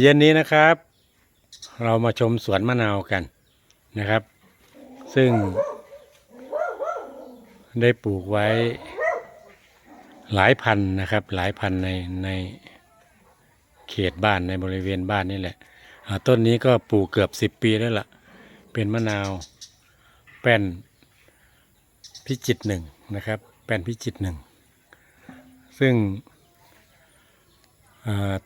เย็นนี้นะครับ เรามาชมสวนมะนาวกันนะครับ ซึ่ง ได้ปลูกไว้หลายพันนะครับ หลายพันในในเขตบ้านในบริเวณบ้านนี่แหละต้นนี้ก็ปลูกเกือบสิบปีแล้วล่ะ เป็นมะนาวแป้นพิจิตหนึ่งนะครับ แป้นพิจิตหนึ่งซึ่ง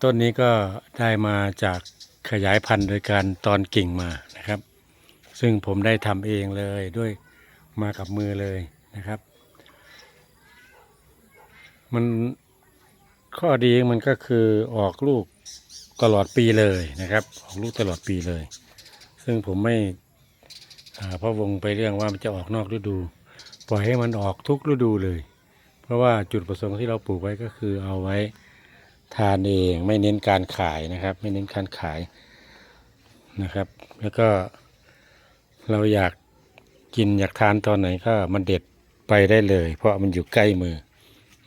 ต้นนี้ก็ได้มาจากขยายพันธุ์โดยการตอนกิ่งมานะครับ ซึ่งผมได้ทำเองเลยด้วยมากับมือเลยนะครับ มันข้อดีมันก็คือออกลูกตลอดปีเลยนะครับ ออกลูกตลอดปีเลย ซึ่งผมไม่อ่าพะวงไปเรื่องว่ามันจะออกนอกฤดู ปล่อยให้มันออกทุกฤดูเลย เพราะว่าจุดประสงค์ที่เราปลูกไว้ก็คือเอาไว้ ทานเองไม่เน้นการขายนะครับ ไม่เน้นการขายนะครับ แล้วก็เราอยากกินอยากทานตอนไหนก็มันเด็ดไปได้เลย เพราะมันอยู่ใกล้มือ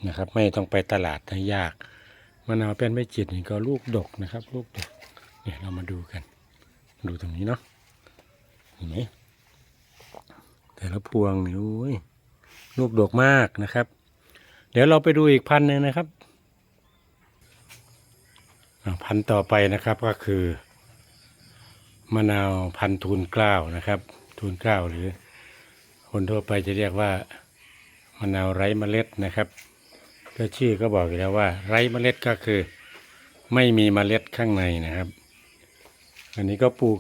นะครับ ไม่ต้องไปตลาดให้ยากมะนาวเป็นไม่จิตนี่ก็ลูกดกนะครับ ลูกดกเนี่ยเรามาดูกัน ดูตรงนี้เนาะเห็นไหมแต่ละพวงนี่โอ้ยลูกดกมากนะครับ เดี๋ยวเราไปดูอีกพันหนึ่งนะครับ พันธุ์ต่อไปนะครับก็คือมะนาวพันธุ์ทูลเกล้าวนะครับ ทูลเกล้าวหรือ คนทั่วไปจะเรียกว่ามะนาวไร้เมล็ดนะครับก็ชื่อก็บอกอยู่แล้วว่า ไร้เมล็ดก็คือ ไม่มีเมล็ดข้างในนะครับ อันนี้ก็ปลูก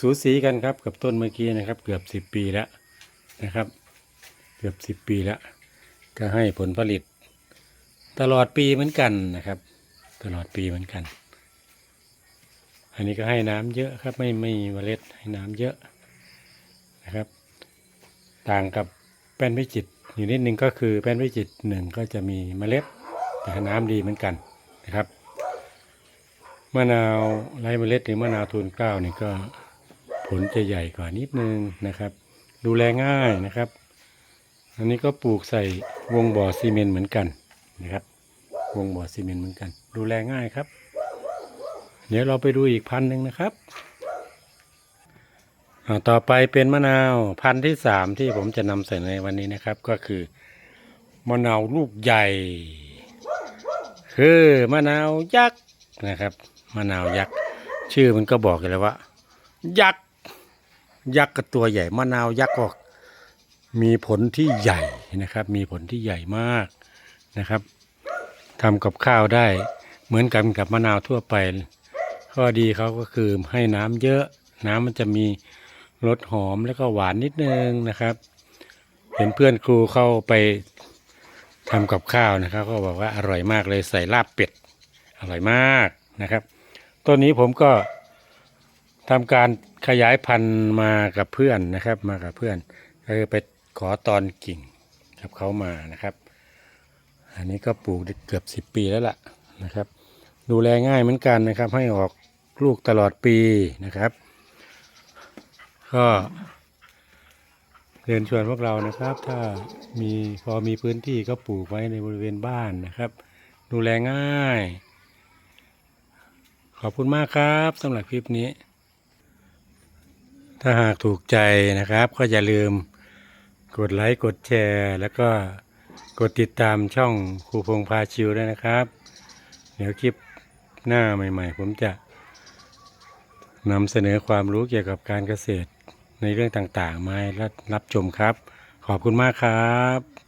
สูสีกันครับกับต้นเมื่อกี้นะครับ เกือบสิบปีแล้วนะครับ เกือบสิบปีแล้วก็ให้ผลผลิต ตลอดปีเหมือนกันนะครับ ตลอดปีเหมือนกัน อันนี้ก็ให้น้ำเยอะครับ ไม่ไม่มีเมล็ดให้น้ำเยอะนะครับ ต่างกับแป้นพิจิตอยู่นิดนึงก็คือแป้นพิจิตหนึ่งก็จะมีเมล็ดแต่น้ำดีเหมือนกันนะครับมะนาวไร้เมล็ดหรือมะนาวทูนเกล้านี่ก็ผลจะใหญ่กว่านิดนึงนะครับ ดูแลง่ายนะครับ อันนี้ก็ปลูกใส่วงบ่อซีเมนต์เหมือนกันนะครับ วงบ่อซีเมนต์เหมือนกัน ดูแลง่ายครับ เดี๋ยวเราไปดูอีกพันหนึ่งนะครับต่อไปเป็นมะนาวพันธุ์ที่สามที่ผมจะนำเสนอในวันนี้นะครับ ก็คือมะนาวลูกใหญ่ คือมะนาวยักษ์นะครับมะนาวยักษ์ชื่อมันก็บอกอยู่แล้วว่า ยักษ์ยักษ์กับตัวใหญ่มะนาวยักษ์ก็มีผลที่ใหญ่นะครับ มีผลที่ใหญ่มากนะครับ ทำกับข้าวได้ เหมือนกันกับมะนาวทั่วไป ข้อดีเขาก็คือให้น้ำเยอะ น้ำมันจะมีรสหอมแล้วก็หวานนิดนึงนะครับ เห็นเพื่อนครูเข้าไปทำกับข้าวนะครับ ก็บอกว่าอร่อยมากเลยใส่ลาบเป็ด อร่อยมากนะครับต้นนี้ผมก็ทำการขยายพันธุ์มากับเพื่อนนะครับ มากับเพื่อนก็คือไปขอตอนกิ่งกับเขามานะครับ อันนี้ก็ปลูกเกือบสิบปีแล้วล่ะนะครับ ดูแลง่ายเหมือนกันนะครับ ให้ออกลูกตลอดปีนะครับ ก็เรียนชวนพวกเรานะครับ ถ้ามีพอมีพื้นที่ก็ปลูกไว้ในบริเวณบ้านนะครับ ดูแลง่าย ขอบคุณมากครับสำหรับคลิปนี้ ถ้าหากถูกใจนะครับ ก็อย่าลืมกดไลค์กดแชร์ แล้วก็ กดติดตามช่องครูพงพาชิวด้วยนะครับ เดี๋ยวคลิปหน้าใหม่ ๆ ผมจะนำเสนอความรู้เกี่ยวกับการเกษตรในเรื่องต่างๆ มาให้รับชมครับ ขอบคุณมากครับ